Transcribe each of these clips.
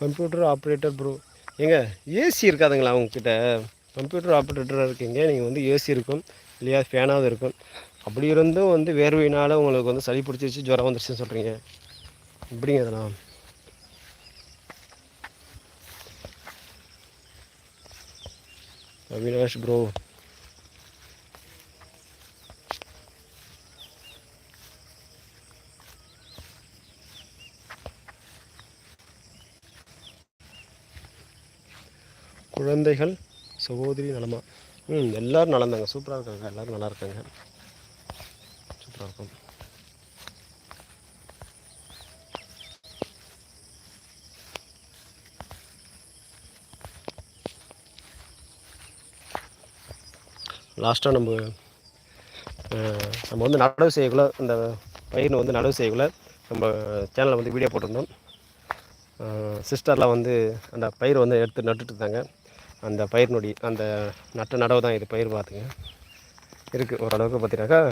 Computer operator bro ஏங்க AC இருக்காதுங்களா அவங்கக்கிட்ட கம்ப்யூட்டர் ஆப்ரேட்டராக இருக்கீங்க. நீங்கள் வந்து ஏசி இருக்கும். இல்லையா ஃபேனாவது இருக்கும். அப்படி இருந்தும் வந்து வேர்வையினால் உங்களுக்கு வந்து சளி பிடிச்சிருச்சு ஜுரம் வந்துருச்சுன்னு சொல்கிறீங்க எப்படிங்க அதெல்லாம் அவினாஷ் ப்ரோ குழந்தைகள் சகோதரி நலமா? ம் எல்லோரும் நலந்தாங்க. சூப்பராக இருக்காங்க. எல்லோரும் நல்லா இருக்காங்க. சூப்பராக இருக்கும். லாஸ்ட்டாக நம்ம நம்ம வந்து நடவு செய்யக்குள்ள இந்த பயிர் வந்து நடவு செய்யக்குள்ள நம்ம சேனலில் வந்து வீடியோ போட்டிருந்தோம். சிஸ்டர்லாம் வந்து அந்த பயிர் வந்து எடுத்து நட்டுட்டு இருந்தாங்க. அந்த பயிர் நொடி அந்த நட்ட நடவு தான் இது பயிர் பார்த்துங்க. இருக்குது ஓரளவுக்கு பார்த்தீங்கன்னாக்கா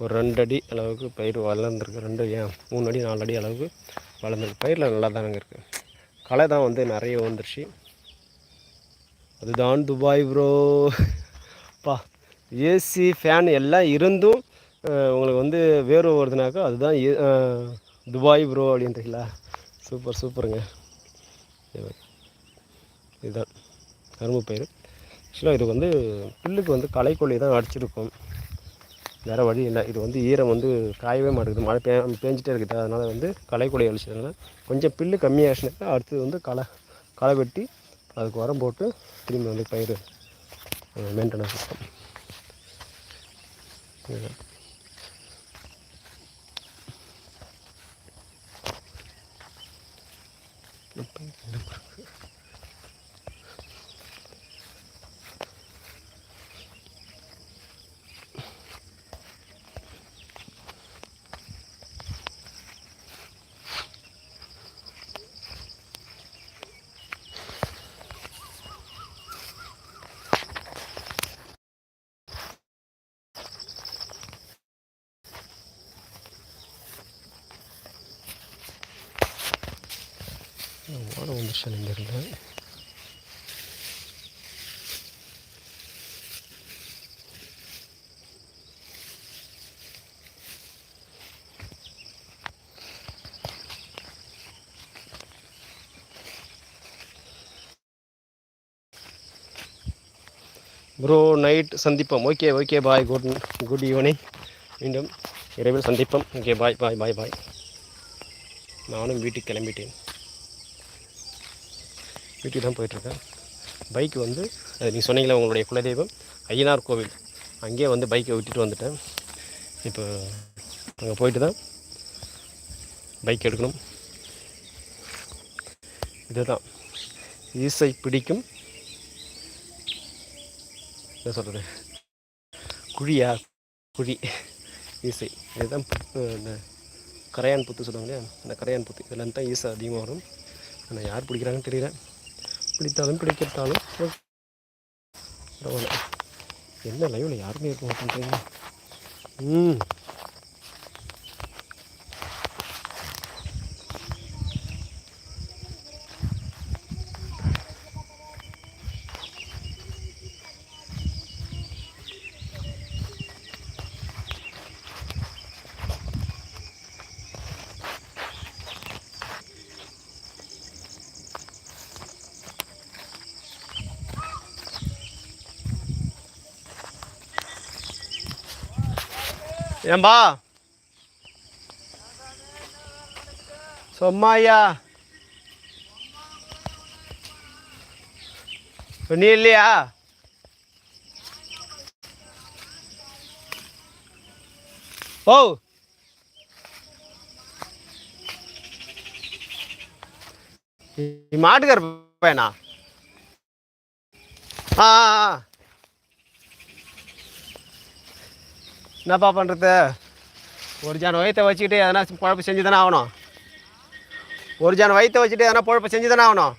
ஒரு ரெண்டு அடி அளவுக்கு பயிர் வளர்ந்துருக்கு ரெண்டு ஏன் மூணு அடி நாலு அடி அளவுக்கு வளர்ந்துருக்கு. பயிரில் நல்லா தானங்க இருக்குது களை தான் வந்து நிறைய வந்துருச்சு அதுதான் துபாய் ப்ரோ பா ஏசி ஃபேன் எல்லாம் இருந்தும் உங்களுக்கு வந்து வேர்வை வருதுனாக்கா அதுதான் ஏ- துபாய் ப்ரோ அப்படின்றீங்களா சூப்பர் சூப்பருங்க. இதுதான். கரும்பு பயிர் ஆக்சுவலாக இது வந்து புல்லுக்கு வந்து களைக்கொல்லி தான் அடிச்சிருக்கும். வேறு வழி இல்லை. இது வந்து ஈரம் வந்து காயவே மாட்டேங்குது. மழை பே பேஞ்சிட்டே இருக்குது. அதனால் வந்து களைக்கொல்லி அடிச்சதுனால கொஞ்சம் புல்லு கம்மியாகிடுச்சுனாக்கா அடுத்தது வந்து களை களை வெட்டி அதுக்கு உரம் போட்டு திரும்பி வந்து பயிர் மெயின்டெனன்ஸ் இருக்கும் இதுதான். 눈물. 눈물. ஓட வந்துருச்சு இங்கேருந்து ப்ரோ நைட் சந்திப்போம் okay okay bye good good evening மீண்டும் இரவில் சந்திப்போம் ஓகே பாய் பாய் பாய் பாய் நானும் வீட்டுக்கு கிளம்பிட்டேன் வீட்டுக்கு தான் போயிட்டுருக்கேன். பைக் வந்து நீங்கள் சொன்னீங்களே உங்களுடைய குலதெய்வம் ஐயனார் கோவில். அங்கேயே வந்து பைக்கை விட்டுட்டு வந்துட்டேன். இப்போ அங்கே போயிட்டு தான் பைக் எடுக்கணும். இதுதான். ஈசை பிடிக்கும். என்ன சொல்கிறது குழியா? குழி. ஈசை இதுதான் இந்த கரையான் புத்து சொல்லுவாங்க இல்லையா? அந்த கரையான் புத்து. இதில் தான் ஈசை அதிகமாக வரும். ஆனால் யார் பிடிக்கிறாங்கன்னு தெரியல. பிடித்தாலும் பிடிக்கத்தாலும் பரவாயில்ல. என்ன லைவில் யாருமே இருக்க மாட்டேங்கிறீங்க ம். ஏம்பா? சும்மா ஐயா நீ இல்லையா? ஓ. மாட்டுக்கார பையனா? ஆ ஆ, ஆ. என்னப்பா பண்ணுறது ஒரு ஜான் வயிற்ற வச்சுக்கிட்டு எதனா குழப்பம் செஞ்சு தானே ஆகணும். ஒரு ஜான் வயிற்ற வச்சுட்டு எதனா குழப்பம் செஞ்சு தானே ஆகணும்.